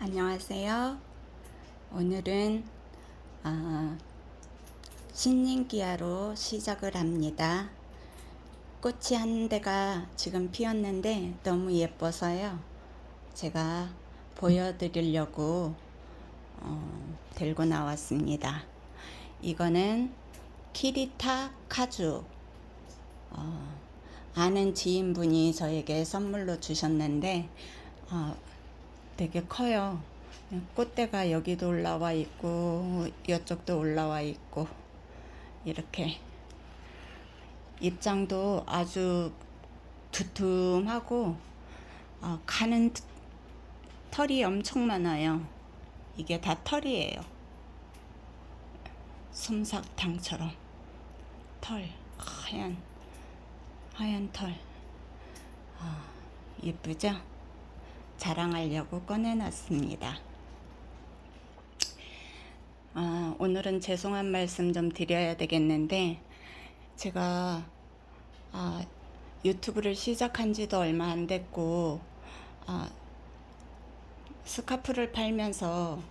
안녕하세요. 오늘은 어, 신년기아로 시작을 합니다. 꽃이 한 대가 지금 피었는데 너무 예뻐서요. 제가 보여드리려고 어, 들고 나왔습니다. 이거는 키리타 카주 어, 아는 지인분이 저에게 선물로 주셨는데 어, 되게 커요. 꽃대가 여기도 올라와 있고 이쪽도 올라와 있고 이렇게 입장도 아주 두툼하고 어, 가는 트- 털이 엄청 많아요. 이게 다 털이에요. 솜사탕처럼 털 하얀 하얀 털 아, 예쁘죠? 자랑하려고 꺼내놨습니다. 아, 오늘은 죄송한 말씀 좀 드려야 되겠는데, 제가 아, 유튜브를 시작한 지도 얼마 안 됐고, 아, 스카프를 팔면서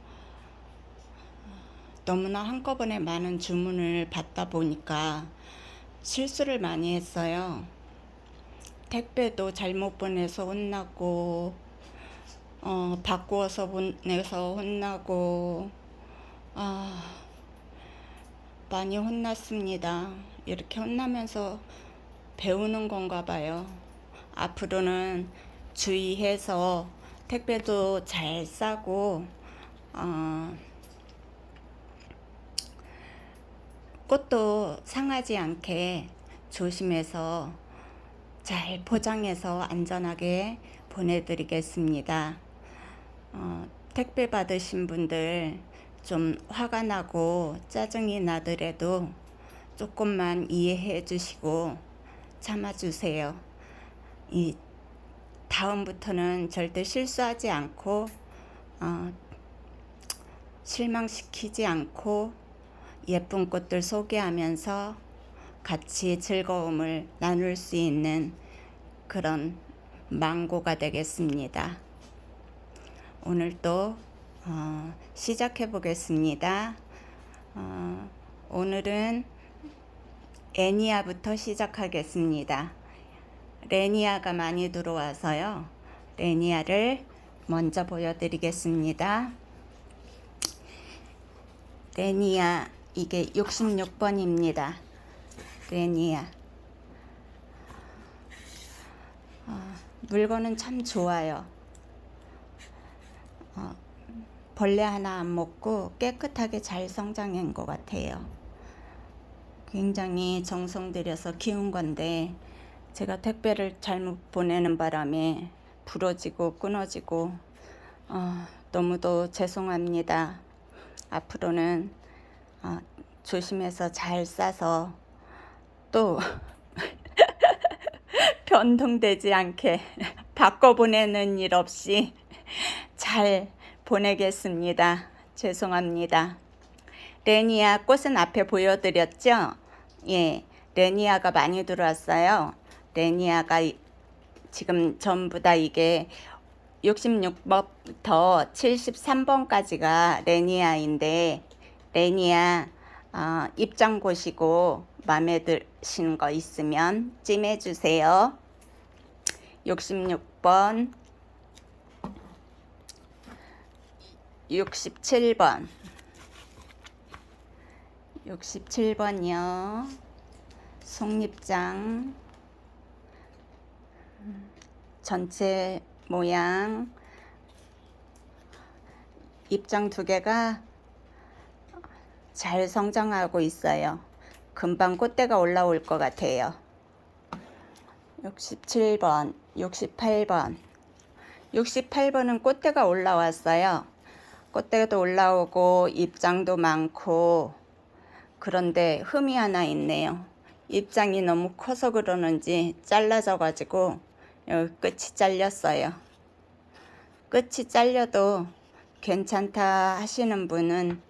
너무나 한꺼번에 많은 주문을 받다 보니까 실수를 많이 했어요. 택배도 잘못 보내서 혼나고, 어, 바꾸어서 보내서 혼나고, 아, 많이 혼났습니다. 이렇게 혼나면서 배우는 건가 봐요. 앞으로는 주의해서 택배도 잘 싸고, 어, 꽃도 상하지 않게 조심해서 잘 포장해서 안전하게 보내드리겠습니다. 어, 택배 받으신 분들 좀 화가 나고 짜증이 나더라도 조금만 이해해 주시고 참아주세요. 이 다음부터는 절대 실수하지 않고 어, 실망시키지 않고 예쁜 꽃들 소개하면서 같이 즐거움을 나눌 수 있는 그런 망고가 되겠습니다. 오늘도 어, 시작해 보겠습니다. 어, 오늘은 애니아부터 시작하겠습니다. 레니아가 많이 들어와서요. 레니아를 먼저 보여드리겠습니다. 레니아 이게 66번입니다. 레니아 어, 물건은 참 좋아요. 어, 벌레 하나 안 먹고 깨끗하게 잘 성장한 것 같아요. 굉장히 정성 들여서 키운 건데 제가 택배를 잘못 보내는 바람에 부러지고 끊어지고 어, 너무도 죄송합니다. 앞으로는 어, 조심해서 잘 싸서 또 변동되지 않게 바꿔 보내는 일 없이 잘 보내겠습니다. 죄송합니다. 레니아 꽃은 앞에 보여드렸죠? 예, 레니아가 많이 들어왔어요. 레니아가 이- 지금 전부 다 이게 66번부터 73번까지가 레니아인데 레니아 어, 입장 보시고 마음에 드시는 거 있으면 찜해 주세요. 66번 67번 67번이요. 속립장 전체 모양 입장 두 개가 잘 성장하고 있어요. 금방 꽃대가 올라올 것 같아요. 67번, 68번. 68번은 꽃대가 올라왔어요. 꽃대도 올라오고 입장도 많고 그런데 흠이 하나 있네요. 입장이 너무 커서 그러는지 잘라져 가지고 끝이 잘렸어요. 끝이 잘려도 괜찮다 하시는 분은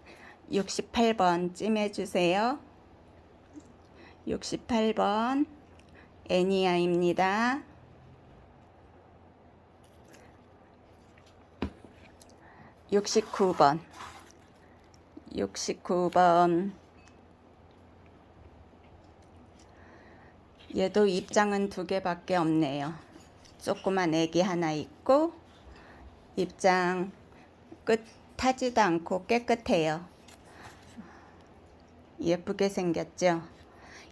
68번 찜해 주세요. 68번 애니아입니다. 69번 69번 얘도 입장은 두 개밖에 없네요. 조그만 애기 하나 있고 입장 끝 타지도 않고 깨끗해요. 예쁘게 생겼죠.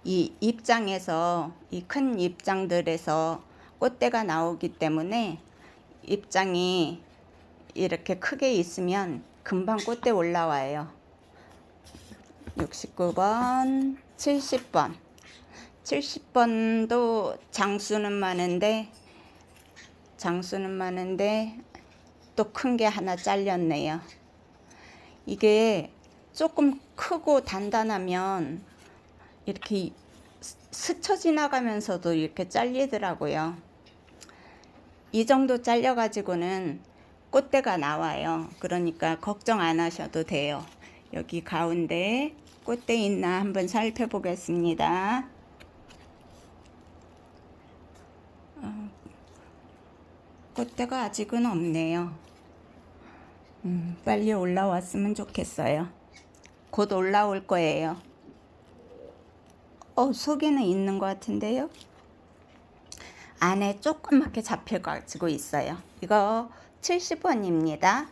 이 입장에서 이 큰 입장들에서 꽃대가 나오기 때문에 입장이 이렇게 크게 있으면 금방 꽃대 올라와요. 69번, 70번. 70번도 장수는 많은데 장수는 많은데 또 큰 게 하나 잘렸네요. 이게 조금 크고 단단하면 이렇게 스- 스쳐 지나가면서도 이렇게 잘리더라고요. 이 정도 잘려가지고는 꽃대가 나와요. 그러니까 걱정 안 하셔도 돼요. 여기 가운데 꽃대 있나 한번 살펴보겠습니다. 어, 꽃대가 아직은 없네요. 음, 빨리 올라왔으면 좋겠어요. 곧 올라올 거예요. 어, 속에는 있는 것 같은데요. 안에 조그맣게 잡혀가지고 있어요. 이거 70원입니다.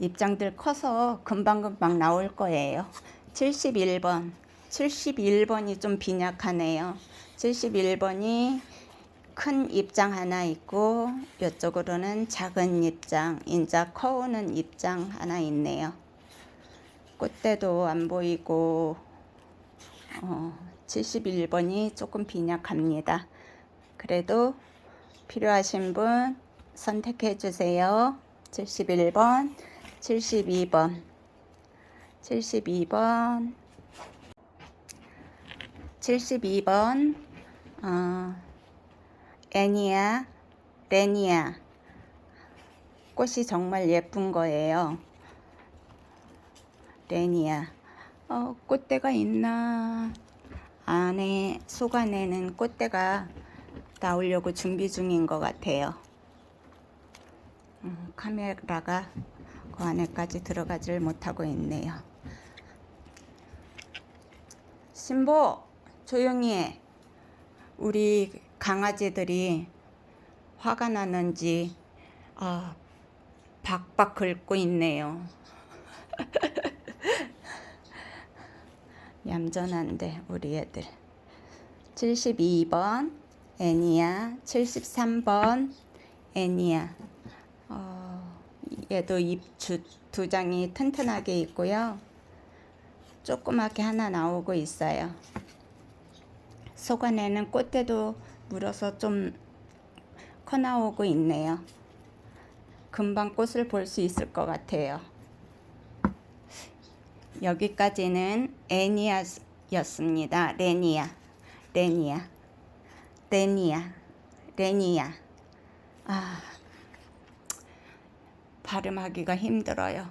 입장들 커서 금방금방 나올 거예요. 71번. 71번이 좀 빈약하네요. 71번이 큰 입장 하나 있고 이쪽으로는 작은 입장, 인자 커오는 입장 하나 있네요. 꽃대도 안 보이고 어, 71번이 조금 빈약합니다. 그래도 필요하신 분 선택해 주세요. 71번, 72번, 72번, 72번, 어, 애니아, 레니아. 꽃이 정말 예쁜 거예요. 레니아. 어, 꽃대가 있나? 안에, 속 안에는 꽃대가 나오려고 준비 중인 것 같아요. 음, 카메라가 그 안에까지 들어가질 못하고 있네요. 신보, 조용히 해. 우리 강아지들이 화가 나는지 아, 박박 긁고 있네요. 얌전한데 우리 애들. 72번 애니야, 73번 애니야. 어, 얘도 입주 두 장이 튼튼하게 있고요. 조그맣게 하나 나오고 있어요. 속 안에는 꽃대도 물어서 좀 커 나오고 있네요. 금방 꽃을 볼 수 있을 것 같아요. 여기까지는 애니아였습니다. 레니아, 레니아, 레니아, 레니아. 아, 발음하기가 힘들어요.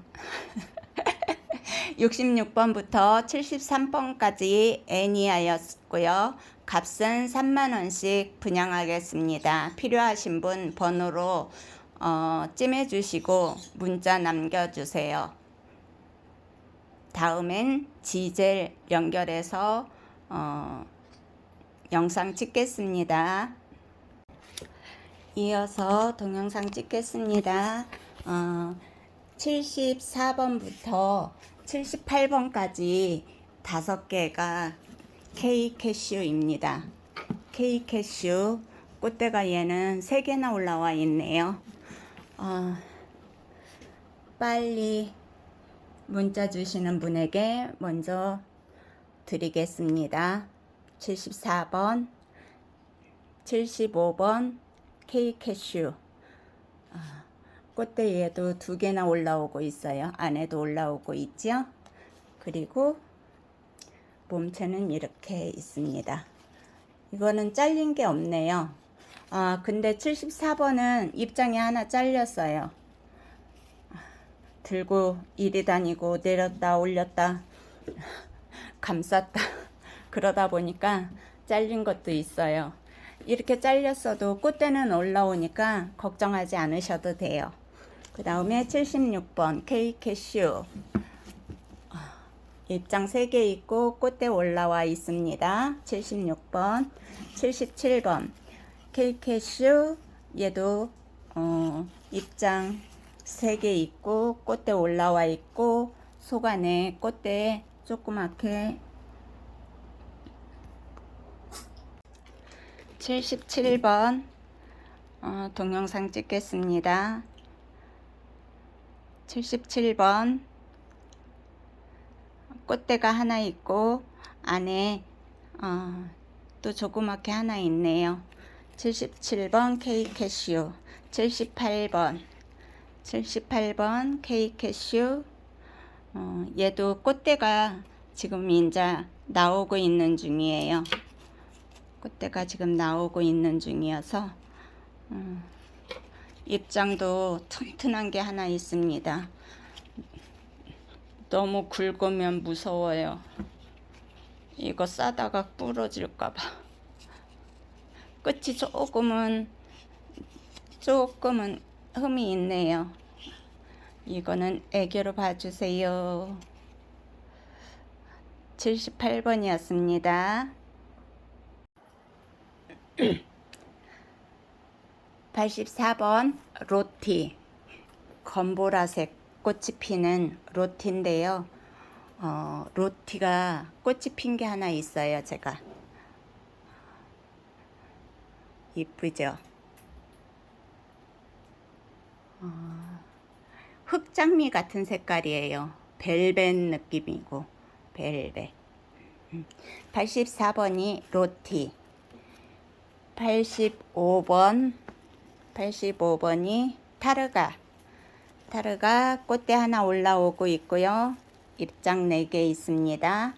66번부터 73번까지 애니아였고요. 값은 3만원씩 분양하겠습니다. 필요하신 분 번호로 어, 찜해 주시고 문자 남겨주세요. 다음엔 지젤 연결해서 어, 영상 찍겠습니다. 이어서 동영상 찍겠습니다. 어, 74번부터 78번까지 다섯 개가 K 캐슈입니다. K 캐슈 꽃대가 얘는 세 개나 올라와 있네요. 어, 빨리 문자 주시는 분에게 먼저 드리겠습니다. 74번, 75번 K 캐슈. 아, 꽃대에도 두 개나 올라오고 있어요. 안에도 올라오고 있죠. 그리고 몸체는 이렇게 있습니다. 이거는 잘린 게 없네요. 아, 근데 74번은 입장이 하나 잘렸어요. 들고 이리 다니고 내렸다 올렸다 감쌌다 그러다 보니까 잘린 것도 있어요. 이렇게 잘렸어도 꽃대는 올라오니까 걱정하지 않으셔도 돼요. 그 다음에 76번 K 캐슈 입장 3개 있고 꽃대 올라와 있습니다. 76번, 77번 K 캐슈 얘도 어, 입장 3개 있고 꽃대 올라와 있고 속 안에 꽃대 조그맣게 77번 어, 동영상 찍겠습니다. 77번 꽃대가 하나 있고 안에 어, 또 조그맣게 하나 있네요. 77번 K 캐슈 78번 78번 K 캐슈 어, 얘도 꽃대가 지금 이제 나오고 있는 중이에요. 꽃대가 지금 나오고 있는 중이어서 음, 입장도 튼튼한 게 하나 있습니다. 너무 굵으면 무서워요. 이거 싸다가 부러질까봐. 끝이 조금은 조금은 흠이 있네요. 이거는 애교로 봐주세요. 78번이었습니다. 84번 로티 검보라색 꽃이 피는 로티인데요. 어, 로티가 꽃이 핀 게 하나 있어요. 제가 이쁘죠? 어, 흑장미 같은 색깔이에요. 벨벳 느낌이고 벨벳. 84번이 로티. 85번 85번이 타르가 타르가 꽃대 하나 올라오고 있고요. 입장 4개 있습니다.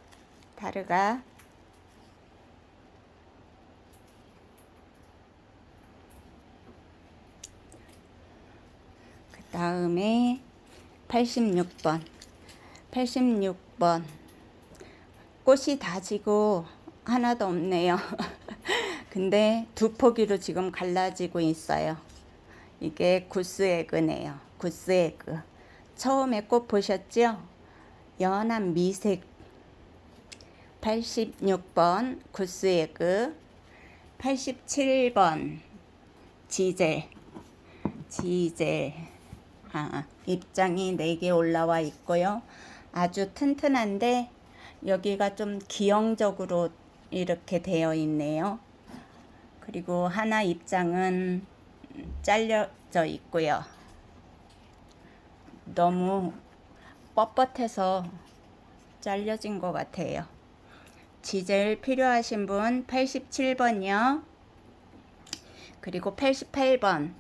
타르가 그 다음에 86번 86번 꽃이 다 지고 하나도 없네요. 근데 두 포기로 지금 갈라지고 있어요. 이게 구스에그네요. 구스에그. 처음에 꽃 보셨죠? 연한 미색 86번 구스에그 87번 지젤 지젤 아, 입장이 4개 올라와 있고요. 아주 튼튼한데 여기가 좀 기형적으로 이렇게 되어 있네요. 그리고 하나 입장은 잘려져 있고요. 너무 뻣뻣해서 잘려진 것 같아요. 지젤 필요하신 분 87번이요. 그리고 88번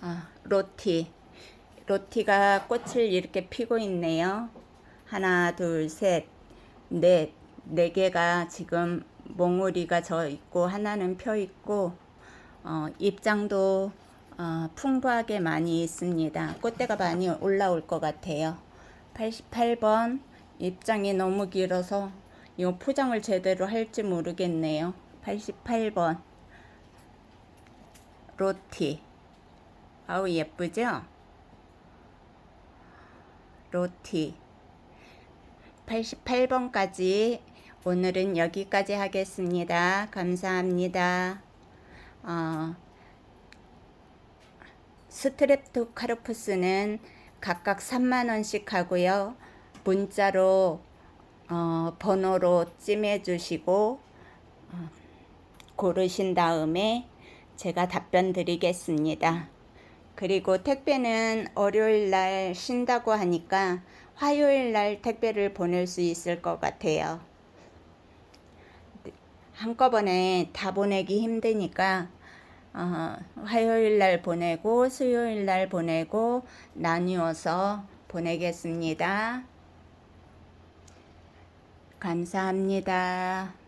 아, 로티. 로티가 꽃을 이렇게 피고 있네요. 하나, 둘, 셋, 넷, 네 개가 지금 몽우리가 져 있고 하나는 펴 있고 어, 입장도 어, 풍부하게 많이 있습니다. 꽃대가 많이 올라올 것 같아요. 88번 입장이 너무 길어서 이거 포장을 제대로 할지 모르겠네요. 88번 로티 아우 예쁘죠? 로티 88번까지 오늘은 여기까지 하겠습니다. 감사합니다. 어, 스트랩토카르푸스는 각각 3만원씩 하고요. 문자로 어, 번호로 찜해 주시고 어, 고르신 다음에 제가 답변 드리겠습니다. 그리고 택배는 월요일 날 쉰다고 하니까 화요일 날 택배를 보낼 수 있을 것 같아요. 한꺼번에 다 보내기 힘드니까 어, 화요일 날 보내고 수요일 날 보내고 나누어서 보내겠습니다. 감사합니다.